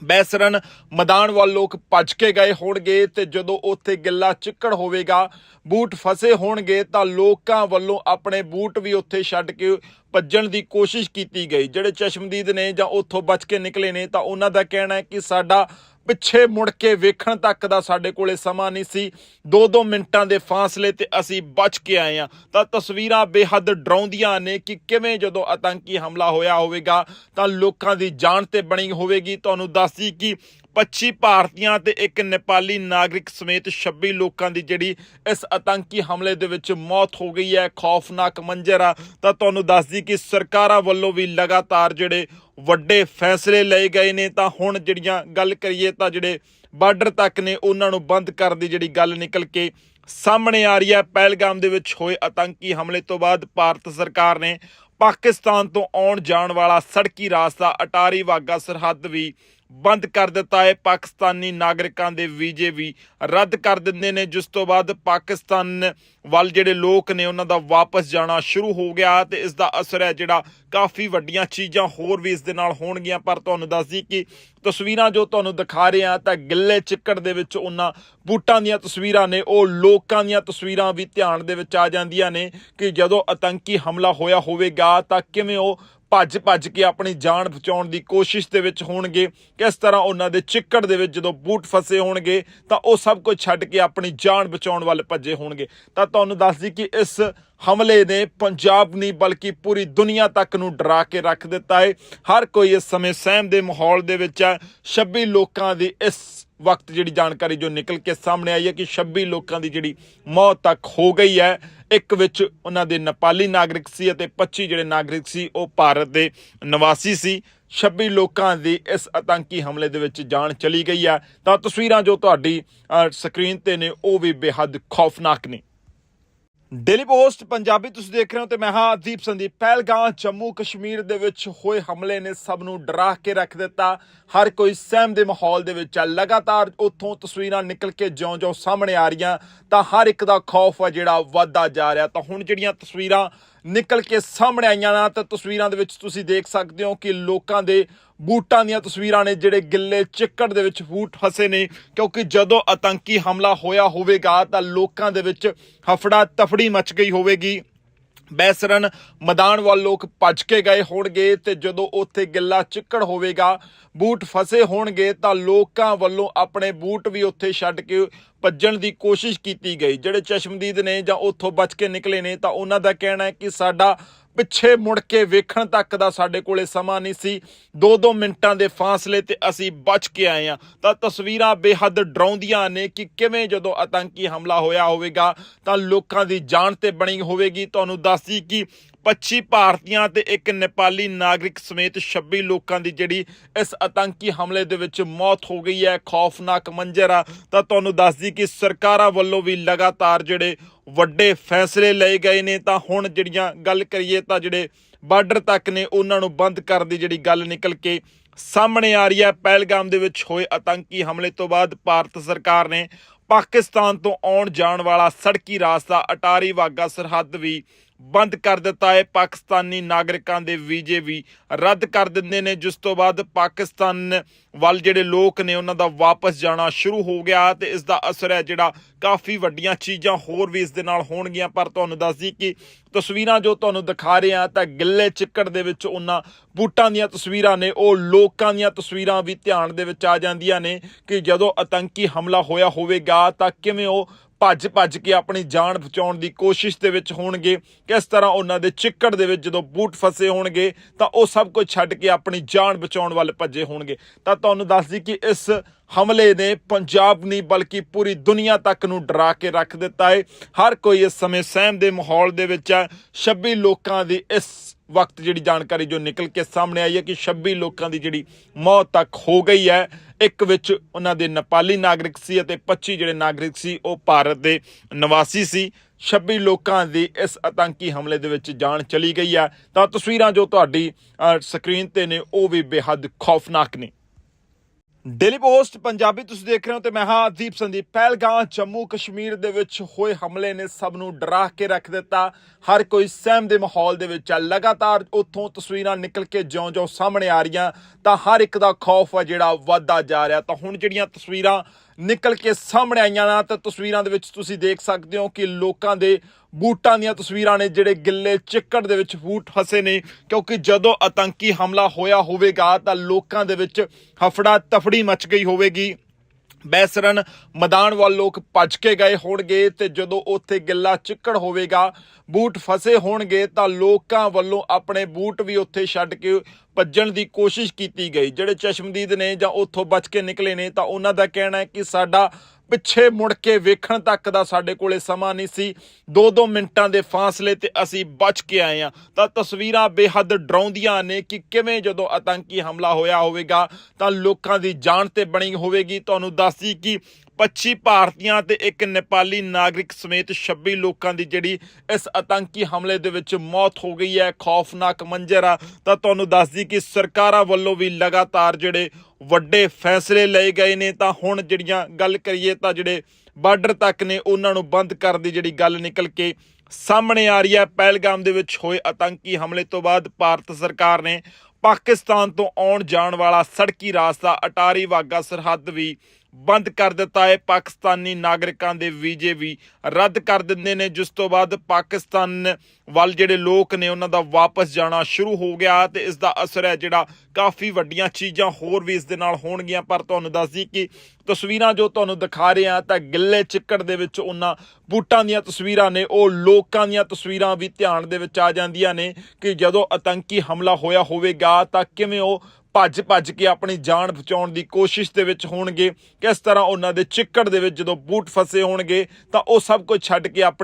ਬੈਸਰਨ ਮੈਦਾਨ ਵੱਲ ਲੋਕ ਭੱਜ ਕੇ ਗਏ ਹੋਣਗੇ ਤੇ ਜਦੋਂ ਉੱਥੇ ਗਿੱਲਾ ਚਿੱਕੜ ਹੋਵੇਗਾ, ਬੂਟ ਫਸੇ ਹੋਣਗੇ ਤਾਂ ਲੋਕਾਂ ਵੱਲੋਂ ਆਪਣੇ ਬੂਟ ਵੀ ਉੱਥੇ ਛੱਡ ਕੇ ਭੱਜਣ ਦੀ ਕੋਸ਼ਿਸ਼ ਕੀਤੀ ਗਈ। ਜਿਹੜੇ ਚਸ਼ਮਦੀਦ ਨੇ ਜਾਂ ਉੱਥੋਂ ਬਚ ਕੇ ਨਿਕਲੇ ਨੇ ਤਾਂ ਉਹਨਾਂ ਦਾ ਕਹਿਣਾ ਹੈ ਕਿ ਸਾਡਾ ਪਿੱਛੇ ਮੁੜ ਕੇ ਵੇਖਣ ਤੱਕ ਦਾ ਸਾਡੇ ਕੋਲੇ ਸਮਾਂ ਨਹੀਂ ਸੀ। 2-2 ਮਿੰਟਾਂ ਦੇ ਫਾਸਲੇ ਤੇ ਅਸੀਂ ਬਚ ਕੇ ਆਏ ਆ ਤਾਂ ਤਸਵੀਰਾਂ ਬੇਹੱਦ ਡਰਾਉਂਦੀਆਂ ਨੇ ਕਿ ਕਿਵੇਂ ਜਦੋਂ ਆਤੰਕੀ ਹਮਲਾ ਹੋਇਆ ਹੋਵੇਗਾ, ਤਾਂ ਲੋਕਾਂ ਦੀ ਜਾਨ ਤੇ ਬਣੀ ਹੋਵੇਗੀ। ਤੁਹਾਨੂੰ ਦੱਸਦੀ ਕਿ 25 ਭਾਰਤੀਆਂ ਤੇ ਇੱਕ ਨੇਪਾਲੀ ਨਾਗਰਿਕ ਸਮੇਤ 26 ਲੋਕਾਂ ਦੀ ਜਿਹੜੀ ਇਸ ਆਤੰਕੀ ਹਮਲੇ ਦੇ ਵਿੱਚ ਮੌਤ ਹੋ ਗਈ ਹੈ, ਖੌਫਨਾਕ ਮੰਜ਼ਰ ਆ। ਤਾਂ ਤੁਹਾਨੂੰ ਦੱਸਦੀ ਕਿ ਸਰਕਾਰਾਂ ਵੱਲੋਂ ਵੀ ਲਗਾਤਾਰ ਜਿਹੜੇ ਵੱਡੇ ਫੈਸਲੇ ਲਏ ਗਏ ਨੇ। ਤਾਂ ਹੁਣ ਜਿਹੜੀਆਂ ਗੱਲ ਕਰੀਏ ਤਾਂ ਜਿਹੜੇ ਬਾਰਡਰ ਤੱਕ ਨੇ, ਉਹਨਾਂ ਨੂੰ ਬੰਦ ਕਰਨ ਦੀ ਜਿਹੜੀ ਗੱਲ ਨਿਕਲ ਕੇ ਸਾਹਮਣੇ ਆ ਰਹੀ ਹੈ। ਪਹਿਲਗਾਮ ਦੇ ਵਿੱਚ ਹੋਏ ਆਤੰਕੀ ਹਮਲੇ ਤੋਂ ਬਾਅਦ ਭਾਰਤ ਸਰਕਾਰ ਨੇ ਪਾਕਿਸਤਾਨ ਤੋਂ ਆਉਣ ਜਾਣ ਵਾਲਾ ਸੜਕੀ ਰਾਸਤਾ, ਅਟਾਰੀ ਵਾਗਾ ਸਰਹੱਦ ਵੀ ਬੰਦ ਕਰ ਦਿੱਤਾ ਹੈ। ਪਾਕਿਸਤਾਨੀ ਨਾਗਰਿਕਾਂ ਦੇ ਵੀਜ਼ੇ ਵੀ ਰੱਦ ਕਰ ਦਿੰਦੇ ਨੇ। ਜਿਸ ਤੋਂ ਬਾਅਦ ਪਾਕਿਸਤਾਨ ਵੱਲ ਜਿਹੜੇ ਲੋਕ ਨੇ, ਉਹਨਾਂ ਦਾ ਵਾਪਸ ਜਾਣਾ ਸ਼ੁਰੂ ਹੋ ਗਿਆ ਤੇ ਇਸ ਦਾ ਅਸਰ ਹੈ ਜਿਹੜਾ ਕਾਫੀ ਵੱਡੀਆਂ ਚੀਜ਼ਾਂ ਹੋਰ ਵੀ ਇਸ ਦੇ ਨਾਲ ਹੋਣਗੀਆਂ। ਪਰ ਤੁਹਾਨੂੰ ਦੱਸਦੀ ਕਿ ਤਸਵੀਰਾਂ ਜੋ ਤੁਹਾਨੂੰ ਦਿਖਾ ਰਹੇ ਆ ਤਾਂ ਗਿੱਲੇ ਚਿੱਕੜ ਦੇ ਵਿੱਚ ਉਹਨਾਂ ਬੂਟਾਂ ਦੀਆਂ ਤਸਵੀਰਾਂ ਨੇ। ਉਹ ਲੋਕਾਂ ਦੀਆਂ ਤਸਵੀਰਾਂ ਵੀ ਧਿਆਨ ਦੇ ਵਿੱਚ ਆ ਜਾਂਦੀਆਂ ਨੇ ਕਿ ਜਦੋਂ ਆਤੰਕੀ ਹਮਲਾ ਹੋਇਆ ਹੋਵੇਗਾ, ਤਾਂ ਕਿਵੇਂ ਉਹ ਭੱਜ ਭੱਜ ਕੇ ਆਪਣੀ ਜਾਨ ਬਚਾਉਣ ਦੀ ਕੋਸ਼ਿਸ਼ ਦੇ ਵਿੱਚ ਹੋਣਗੇ। ਕਿਸ ਤਰ੍ਹਾਂ ਉਹਨਾਂ ਦੇ ਚਿੱਕੜ ਦੇ ਵਿੱਚ ਜਦੋਂ ਬੂਟ ਫਸੇ ਹੋਣਗੇ, ਤਾਂ ਉਹ ਸਭ ਕੁਝ ਛੱਡ ਕੇ ਆਪਣੀ ਜਾਨ ਬਚਾਉਣ ਵੱਲ ਭੱਜੇ ਹੋਣਗੇ। ਤਾਂ ਤੁਹਾਨੂੰ ਦੱਸਦੀ ਕਿ ਇਸ ਹਮਲੇ ਨੇ ਪੰਜਾਬ ਨਹੀਂ, ਬਲਕਿ ਪੂਰੀ ਦੁਨੀਆ ਤੱਕ ਨੂੰ ਡਰਾ ਕੇ ਰੱਖ ਦਿੱਤਾ ਹੈ। ਹਰ ਕੋਈ ਇਸ ਸਮੇਂ ਸਹਿਮ ਦੇ ਮਾਹੌਲ ਦੇ ਵਿੱਚ ਹੈ। 26 ਲੋਕਾਂ ਦੀ ਇਸ ਵਕਤ ਜਿਹੜੀ ਜਾਣਕਾਰੀ ਜੋ ਨਿਕਲ ਕੇ ਸਾਹਮਣੇ ਆਈ ਹੈ ਕਿ 26 ਲੋਕਾਂ ਦੀ ਜਿਹੜੀ ਮੌਤ ਤੱਕ ਹੋ ਗਈ ਹੈ। ਇੱਕ ਵਿੱਚ ਉਹਨਾਂ ਦੇ ਨੇਪਾਲੀ ਨਾਗਰਿਕ ਸੀ ਅਤੇ 25 ਜਿਹੜੇ ਨਾਗਰਿਕ ਸੀ, ਉਹ ਭਾਰਤ ਦੇ ਨਿਵਾਸੀ ਸੀ। 26 ਲੋਕਾਂ ਦੀ ਇਸ ਆਤੰਕੀ ਹਮਲੇ ਦੇ ਵਿੱਚ ਜਾਨ ਚਲੀ ਗਈ ਹੈ। ਤਾਂ ਤਸਵੀਰਾਂ ਜੋ ਤੁਹਾਡੀ ਸਕਰੀਨ ਤੇ ਨੇ, ਉਹ ਵੀ ਬੇਹੱਦ ਖੌਫਨਾਕ ਨੇ। ਡੇਲੀ ਪੋਸਟ, ਪੰਜਾਬੀ ਤੁਸੀਂ ਦੇਖ ਰਹੇ ਹੋ ਤੇ ਮੈਂ ਹਾਂ ਦੀਪ ਸੰਦੀਪ। ਪਹਿਲਗਾਂ ਜੰਮੂ ਕਸ਼ਮੀਰ ਦੇ ਵਿੱਚ ਹੋਏ ਹਮਲੇ ਨੇ ਸਭ ਨੂੰ ਡਰਾ ਕੇ ਰੱਖ ਦਿੱਤਾ। ਹਰ ਕੋਈ ਸਹਿਮ ਦੇ ਮਾਹੌਲ ਦੇ ਵਿੱਚ ਆ। ਲਗਾਤਾਰ ਉੱਥੋਂ ਤਸਵੀਰਾਂ ਨਿਕਲ ਕੇ ਜਿਉਂ-ਜਿਉਂ ਸਾਹਮਣੇ ਆ ਰਹੀਆਂ, ਤਾਂ ਹਰ ਇੱਕ ਦਾ ਖੌਫ ਹੈ ਜਿਹੜਾ ਵੱਧਦਾ ਜਾ ਰਿਹਾ। ਤਾਂ ਹੁਣ ਜਿਹੜੀਆਂ ਤਸਵੀਰਾਂ ਨਿਕਲ ਕੇ ਸਾਹਮਣੇ ਆਈਆਂ ਨਾ, ਤਾਂ ਤਸਵੀਰਾਂ ਦੇ ਵਿੱਚ ਤੁਸੀਂ ਦੇਖ ਸਕਦੇ ਹੋ ਕਿ ਲੋਕਾਂ ਦੇ ਬੂਟਾਂ ਦੀਆਂ ਤਸਵੀਰਾਂ ਨੇ ਜਿਹੜੇ ਗਿੱਲੇ ਚਿੱਕੜ ਦੇ ਵਿੱਚ ਬੂਟ ਫਸੇ ਨੇ, ਕਿਉਂਕਿ ਜਦੋਂ ਆਤੰਕੀ ਹਮਲਾ ਹੋਇਆ ਹੋਵੇਗਾ ਤਾਂ ਲੋਕਾਂ ਦੇ ਵਿੱਚ ਹਫੜਾ ਤਫੜੀ ਮਚ ਗਈ ਹੋਵੇਗੀ। ਬੈਸਰਨ ਮੈਦਾਨ ਵੱਲ ਲੋਕ ਭੱਜ ਕੇ ਗਏ ਹੋਣਗੇ ਤੇ ਜਦੋਂ ਉੱਥੇ ਗਿੱਲਾ ਚਿੱਕੜ ਹੋਵੇਗਾ, ਬੂਟ ਫਸੇ ਹੋਣਗੇ ਤਾਂ ਲੋਕਾਂ ਵੱਲੋਂ ਆਪਣੇ ਬੂਟ ਵੀ ਉੱਥੇ ਛੱਡ ਕੇ ਭੱਜਣ ਦੀ ਕੋਸ਼ਿਸ਼ ਕੀਤੀ ਗਈ। ਜਿਹੜੇ ਚਸ਼ਮਦੀਦ ਨੇ ਜਾਂ ਉੱਥੋਂ ਬਚ ਕੇ ਨਿਕਲੇ ਨੇ ਤਾਂ ਉਹਨਾਂ ਦਾ ਕਹਿਣਾ ਹੈ ਕਿ ਸਾਡਾ ਪਿੱਛੇ ਮੁੜ ਕੇ ਵੇਖਣ ਤੱਕ ਦਾ ਸਾਡੇ ਕੋਲੇ ਸਮਾਂ ਨਹੀਂ ਸੀ। 2-2 ਮਿੰਟਾਂ ਦੇ ਫਾਸਲੇ ਤੇ ਅਸੀਂ ਬਚ ਕੇ ਆਏ ਆ ਤਾਂ ਤਸਵੀਰਾਂ ਬੇਹੱਦ ਡਰਾਉਂਦੀਆਂ ਨੇ ਕਿ ਕਿਵੇਂ ਜਦੋਂ ਆਤੰਕੀ ਹਮਲਾ ਹੋਇਆ ਹੋਵੇਗਾ, ਤਾਂ ਲੋਕਾਂ ਦੀ ਜਾਨ ਤੇ ਬਣੀ ਹੋਵੇਗੀ। ਤੁਹਾਨੂੰ ਦੱਸਦੀ ਕਿ 25 ਭਾਰਤੀਆਂ ਤੇ ਇੱਕ ਨੇਪਾਲੀ ਨਾਗਰਿਕ ਸਮੇਤ 26 ਲੋਕਾਂ ਦੀ ਜਿਹੜੀ ਇਸ ਆਤੰਕੀ ਹਮਲੇ ਦੇ ਵਿੱਚ ਮੌਤ ਹੋ ਗਈ ਹੈ, ਖੌਫਨਾਕ ਮੰਜ਼ਰ ਆ। ਤਾਂ ਤੁਹਾਨੂੰ ਦੱਸਦੀ ਕਿ ਸਰਕਾਰਾਂ ਵੱਲੋਂ ਵੀ ਲਗਾਤਾਰ ਜਿਹੜੇ ਵੱਡੇ ਫੈਸਲੇ ਲਏ ਗਏ ਨੇ। ਤਾਂ ਹੁਣ ਜਿਹੜੀਆਂ ਗੱਲ ਕਰੀਏ ਤਾਂ ਜਿਹੜੇ ਬਾਰਡਰ ਤੱਕ ਨੇ, ਉਹਨਾਂ ਨੂੰ ਬੰਦ ਕਰਨ ਦੀ ਜਿਹੜੀ ਗੱਲ ਨਿਕਲ ਕੇ ਸਾਹਮਣੇ ਆ ਰਹੀ ਹੈ। ਪਹਿਲਗਾਮ ਦੇ ਵਿੱਚ ਹੋਏ ਆਤੰਕੀ ਹਮਲੇ ਤੋਂ ਬਾਅਦ ਭਾਰਤ ਸਰਕਾਰ ਨੇ ਪਾਕਿਸਤਾਨ ਤੋਂ ਆਉਣ ਜਾਣ ਵਾਲਾ ਸੜਕੀ ਰਾਸਤਾ, ਅਟਾਰੀ ਵਾਗਾ ਸਰਹੱਦ ਵੀ ਬੰਦ ਕਰ ਦਿੱਤਾ ਹੈ। ਪਾਕਿਸਤਾਨੀ ਨਾਗਰਿਕਾਂ ਦੇ ਵੀਜ਼ੇ ਵੀ ਰੱਦ ਕਰ ਦਿੰਦੇ ਨੇ। ਜਿਸ ਤੋਂ ਬਾਅਦ ਪਾਕਿਸਤਾਨ ਵੱਲ ਜਿਹੜੇ ਲੋਕ ਨੇ ਉਹਨਾਂ ਦਾ ਵਾਪਸ ਜਾਣਾ ਸ਼ੁਰੂ ਹੋ ਗਿਆ ਤੇ ਇਸ ਦਾ ਅਸਰ ਹੈ ਜਿਹੜਾ ਕਾਫੀ ਵੱਡੀਆਂ ਚੀਜ਼ਾਂ ਹੋਰ ਵੀ ਇਸ ਦੇ ਨਾਲ ਹੋਣਗੀਆਂ। ਪਰ ਤੁਹਾਨੂੰ ਦੱਸ ਦਈਏ ਕਿ ਤਸਵੀਰਾਂ ਜੋ ਤੁਹਾਨੂੰ ਦਿਖਾ ਰਹੇ ਆ ਤਾਂ ਗਿੱਲੇ ਚਿੱਕੜ ਦੇ ਵਿੱਚ ਉਹਨਾਂ ਬੂਟਾਂ ਦੀਆਂ ਤਸਵੀਰਾਂ ਨੇ, ਉਹ ਲੋਕਾਂ ਦੀਆਂ ਤਸਵੀਰਾਂ ਵੀ ਧਿਆਨ ਦੇ ਵਿੱਚ ਆ ਜਾਂਦੀਆਂ ਨੇ ਕਿ ਜਦੋਂ ਆਤੰਕੀ ਹਮਲਾ ਹੋਇਆ ਹੋਵੇਗਾ ਤਾਂ ਕਿਵੇਂ ਉਹ ਭੱਜ ਭੱਜ ਕੇ ਆਪਣੀ ਜਾਨ ਬਚਾਉਣ ਦੀ ਕੋਸ਼ਿਸ਼ ਦੇ ਵਿੱਚ ਹੋਣਗੇ, ਕਿਸ ਤਰ੍ਹਾਂ ਉਹਨਾਂ ਦੇ ਚਿੱਕੜ ਦੇ ਵਿੱਚ ਜਦੋਂ ਬੂਟ ਫਸੇ ਹੋਣਗੇ ਤਾਂ ਉਹ ਸਭ ਕੁਝ ਛੱਡ ਕੇ ਆਪਣੀ ਜਾਨ ਬਚਾਉਣ ਵੱਲ ਭੱਜੇ ਹੋਣਗੇ। ਤਾਂ ਤੁਹਾਨੂੰ ਦੱਸ ਦਈ ਕਿ ਇਸ ਹਮਲੇ ਨੇ ਪੰਜਾਬ ਨਹੀਂ ਬਲਕਿ ਪੂਰੀ ਦੁਨੀਆ ਤੱਕ ਨੂੰ ਡਰਾ ਕੇ ਰੱਖ ਦਿੱਤਾ ਹੈ। ਹਰ ਕੋਈ ਇਸ ਸਮੇਂ ਸਹਿਮ ਦੇ ਮਾਹੌਲ ਦੇ ਵਿੱਚ ਹੈ। 26 ਲੋਕਾਂ ਦੀ ਇਸ ਵਕਤ ਜਿਹੜੀ ਜਾਣਕਾਰੀ ਜੋ ਨਿਕਲ ਕੇ ਸਾਹਮਣੇ ਆਈ ਹੈ ਕਿ 26 ਲੋਕਾਂ ਦੀ ਜਿਹੜੀ ਮੌਤ ਤੱਕ ਹੋ ਗਈ ਹੈ। ਇੱਕ ਵਿੱਚ ਉਹਨਾਂ ਦੇ ਨੇਪਾਲੀ ਨਾਗਰਿਕ ਸੀ ਅਤੇ 25 ਜਿਹੜੇ ਨਾਗਰਿਕ ਸੀ ਉਹ ਭਾਰਤ ਦੇ ਨਿਵਾਸੀ ਸੀ। 26 ਲੋਕਾਂ ਦੀ ਇਸ ਆਤੰਕੀ ਹਮਲੇ ਦੇ ਵਿੱਚ ਜਾਨ ਚਲੀ ਗਈ ਹੈ। ਤਾਂ ਤਸਵੀਰਾਂ ਜੋ ਤੁਹਾਡੀ ਸਕਰੀਨ ਤੇ ਨੇ, ਉਹ ਵੀ ਬੇਹੱਦ ਖੌਫਨਾਕ ਨੇ। ਡੇਲੀ ਪੋਸਟ ਪੰਜਾਬੀ ਤੁਸੀਂ ਦੇਖ ਰਹੇ ਹੋ ਤੇ ਮੈਂ ਹਾਂ ਦੀਪ ਸੰਦੀਪ। ਪਹਿਲਗਾਂ ਜੰਮੂ ਕਸ਼ਮੀਰ ਦੇ ਵਿੱਚ ਹੋਏ ਹਮਲੇ ਨੇ ਸਭ ਨੂੰ ਡਰਾ ਕੇ ਰੱਖ ਦਿੱਤਾ। ਹਰ ਕੋਈ ਸਹਿਮ ਦੇ ਮਾਹੌਲ ਦੇ ਵਿੱਚ ਆ। ਲਗਾਤਾਰ ਉੱਥੋਂ ਤਸਵੀਰਾਂ ਨਿਕਲ ਕੇ ਜਿਉਂ-ਜਿਉਂ ਸਾਹਮਣੇ ਆ ਰਹੀਆਂ, ਤਾਂ ਹਰ ਇੱਕ ਦਾ ਖੌਫ ਹੈ ਜਿਹੜਾ ਵੱਧਦਾ ਜਾ ਰਿਹਾ। ਤਾਂ ਹੁਣ ਜਿਹੜੀਆਂ ਤਸਵੀਰਾਂ ਨਿਕਲ ਕੇ ਸਾਹਮਣੇ ਆਈਆਂ ਨਾ, ਤਾਂ ਤਸਵੀਰਾਂ ਦੇ ਵਿੱਚ ਤੁਸੀਂ ਦੇਖ ਸਕਦੇ ਹੋ ਕਿ ਲੋਕਾਂ ਦੇ ਬੂਟਾਂ ਦੀਆਂ ਤਸਵੀਰਾਂ ਨੇ ਜਿਹੜੇ ਗਿੱਲੇ ਚਿੱਕੜ ਦੇ ਵਿੱਚ ਬੂਟ ਫਸੇ ਨੇ, ਕਿਉਂਕਿ ਜਦੋਂ ਆਤੰਕੀ ਹਮਲਾ ਹੋਇਆ ਹੋਵੇਗਾ ਤਾਂ ਲੋਕਾਂ ਦੇ ਵਿੱਚ ਹਫੜਾ ਤਫੜੀ ਮਚ ਗਈ ਹੋਵੇਗੀ। ਬੈਸਰਨ ਮੈਦਾਨ ਵੱਲ ਲੋਕ ਭੱਜ ਕੇ ਗਏ ਹੋਣਗੇ ਤੇ ਜਦੋਂ ਉੱਥੇ ਗਿੱਲਾ ਚਿੱਕੜ ਹੋਵੇਗਾ, ਬੂਟ ਫਸੇ ਹੋਣਗੇ ਤਾਂ ਲੋਕਾਂ ਵੱਲੋਂ ਆਪਣੇ ਬੂਟ ਵੀ ਉੱਥੇ ਛੱਡ ਕੇ ਭੱਜਣ ਦੀ ਕੋਸ਼ਿਸ਼ ਕੀਤੀ ਗਈ। ਜਿਹੜੇ ਚਸ਼ਮਦੀਦ ਨੇ ਜਾਂ ਉੱਥੋਂ ਬਚ ਕੇ ਨਿਕਲੇ ਨੇ ਤਾਂ ਉਹਨਾਂ ਦਾ ਕਹਿਣਾ ਹੈ ਕਿ ਸਾਡਾ ਪਿੱਛੇ ਮੁੜ ਕੇ ਵੇਖਣ ਤੱਕ ਦਾ ਸਾਡੇ ਕੋਲੇ ਸਮਾਂ ਨਹੀਂ ਸੀ। 2-2 ਮਿੰਟਾਂ ਦੇ ਫਾਸਲੇ ਤੇ ਅਸੀਂ ਬਚ ਕੇ ਆਏ ਆ ਤਾਂ ਤਸਵੀਰਾਂ ਬੇਹੱਦ ਡਰਾਉਂਦੀਆਂ ਨੇ ਕਿ ਕਿਵੇਂ ਜਦੋਂ ਆਤੰਕੀ ਹਮਲਾ ਹੋਇਆ ਹੋਵੇਗਾ, ਤਾਂ ਲੋਕਾਂ ਦੀ ਜਾਨ ਤੇ ਬਣੀ ਹੋਵੇਗੀ। ਤੁਹਾਨੂੰ ਦੱਸਦੀ ਕਿ 25 ਭਾਰਤੀਆਂ ਤੇ ਇੱਕ ਨੇਪਾਲੀ ਨਾਗਰਿਕ ਸਮੇਤ 26 ਲੋਕਾਂ ਦੀ ਜਿਹੜੀ ਇਸ ਆਤੰਕੀ ਹਮਲੇ ਦੇ ਵਿੱਚ ਮੌਤ ਹੋ ਗਈ ਹੈ, ਖੌਫਨਾਕ ਮੰਜ਼ਰ ਆ। ਤਾਂ ਤੁਹਾਨੂੰ ਦੱਸਦੀ ਕਿ ਸਰਕਾਰਾਂ ਵੱਲੋਂ ਵੀ ਲਗਾਤਾਰ ਜਿਹੜੇ ਵੱਡੇ ਫੈਸਲੇ ਲਏ ਗਏ ਨੇ, ਤਾਂ ਹੁਣ ਜਿਹੜੀਆਂ ਗੱਲ ਕਰੀਏ ਤਾਂ ਜਿਹੜੇ ਬਾਰਡਰ ਤੱਕ ਨੇ, ਉਹਨਾਂ ਨੂੰ ਬੰਦ ਕਰਨ ਦੀ ਜਿਹੜੀ ਗੱਲ ਨਿਕਲ ਕੇ ਸਾਹਮਣੇ ਆ ਰਹੀ ਹੈ। ਪਹਿਲਗਾਮ ਦੇ ਵਿੱਚ ਹੋਏ ਆਤੰਕੀ ਹਮਲੇ ਤੋਂ ਬਾਅਦ ਭਾਰਤ ਸਰਕਾਰ ਨੇ ਪਾਕਿਸਤਾਨ ਤੋਂ ਆਉਣ ਜਾਣ ਵਾਲਾ ਸੜਕੀ ਰਾਸਤਾ, ਅਟਾਰੀ ਵਾਗਾ ਸਰਹੱਦ ਵੀ ਬੰਦ ਕਰ ਦਿੱਤਾ ਹੈ। ਪਾਕਿਸਤਾਨੀ ਨਾਗਰਿਕਾਂ ਦੇ ਵੀਜ਼ੇ ਵੀ ਰੱਦ ਕਰ ਦਿੰਦੇ ਨੇ। ਜਿਸ ਤੋਂ ਬਾਅਦ ਪਾਕਿਸਤਾਨ ਵੱਲ ਜਿਹੜੇ ਲੋਕ ਨੇ, ਉਹਨਾਂ ਦਾ ਵਾਪਸ ਜਾਣਾ ਸ਼ੁਰੂ ਹੋ ਗਿਆ ਤੇ ਇਸ ਦਾ ਅਸਰ ਹੈ ਜਿਹੜਾ ਕਾਫੀ ਵੱਡੀਆਂ ਚੀਜ਼ਾਂ ਹੋਰ ਵੀ ਇਸ ਦੇ ਨਾਲ ਹੋਣਗੀਆਂ। ਪਰ ਤੁਹਾਨੂੰ ਦੱਸ ਦਈਏ ਕਿ ਤਸਵੀਰਾਂ ਜੋ ਤੁਹਾਨੂੰ ਦਿਖਾ ਰਹੇ ਆ ਤਾਂ ਗਿੱਲੇ ਚਿੱਕੜ ਦੇ ਵਿੱਚ ਉਹਨਾਂ ਬੂਟਾਂ ਦੀਆਂ ਤਸਵੀਰਾਂ ਨੇ, ਉਹ ਲੋਕਾਂ ਦੀਆਂ ਤਸਵੀਰਾਂ ਵੀ ਧਿਆਨ ਦੇ ਵਿੱਚ ਆ ਜਾਂਦੀਆਂ ਨੇ ਕਿ ਜਦੋਂ ਆਤੰਕੀ ਹਮਲਾ ਹੋਇਆ ਹੋਵੇਗਾ, ਤਾਂ ਕਿਵੇਂ ਉਹ ਭੱਜ ਭੱਜ ਕੇ ਆਪਣੀ ਜਾਨ ਬਚਾਉਣ ਦੀ ਕੋਸ਼ਿਸ਼ ਦੇ ਵਿੱਚ ਹੋਣਗੇ। ਕਿਸ ਤਰ੍ਹਾਂ ਉਹਨਾਂ ਦੇ ਚਿੱਕੜ ਦੇ ਵਿੱਚ ਜਦੋਂ ਬੂਟ ਫਸੇ ਹੋਣਗੇ, ਤਾਂ ਉਹ ਸਭ ਕੁਝ ਛੱਡ ਕੇ ਆਪਣੀ